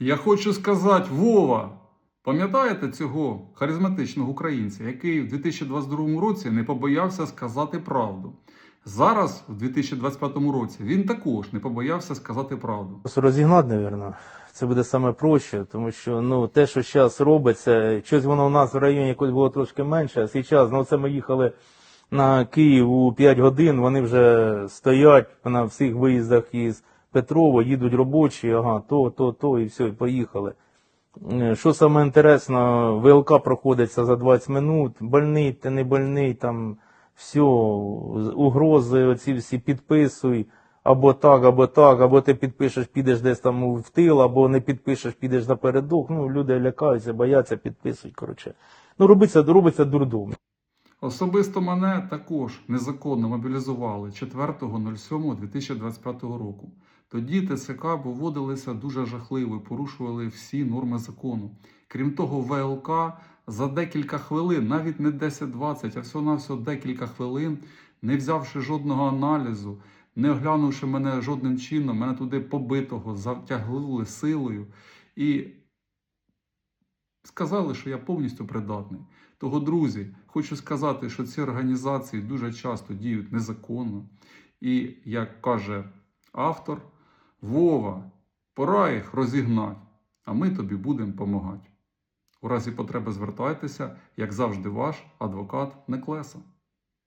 Я хочу сказати, Вова, пам'ятаєте цього харизматичного українця, який в 2022 році не побоявся сказати правду? Зараз, в 2025 році, він також не побоявся сказати правду. Розігнати, мабуть. Це буде саме проще, тому що ну те, що зараз робиться, щось воно у нас в районі якось було трошки менше. А зараз, ну це ми їхали на Київ у 5 годин, вони вже стоять на всіх виїздах із Петрова, їдуть робочі, ага, то, то, то, і все, і поїхали. Е, Що саме інтересно, ВЛК проходиться за 20 минут, больний, ти не больний, там все, угрози, оці всі підписуй, або так, або так, або ти підпишеш, підеш десь там в тил, або не підпишеш, підеш напередок. Ну, люди лякаються, бояться, підписують, коротше. Ну, робиться, робиться дурдом. Особисто мене також незаконно мобілізували 4.07.2025 року. Тоді ТЦК поводилися дуже жахливо, порушували всі норми закону. Крім того, ВЛК за декілька хвилин, навіть не 10-20, а всього-навсього декілька хвилин, не взявши жодного аналізу, не оглянувши мене жодним чином, мене туди побитого затягли силою і сказали, що я повністю придатний. Того, друзі, хочу сказати, що ці організації дуже часто діють незаконно. І, як каже автор, Вова, пора їх розігнати, а ми тобі будемо допомагати. У разі потреби звертайтеся, як завжди, ваш адвокат Неклеса.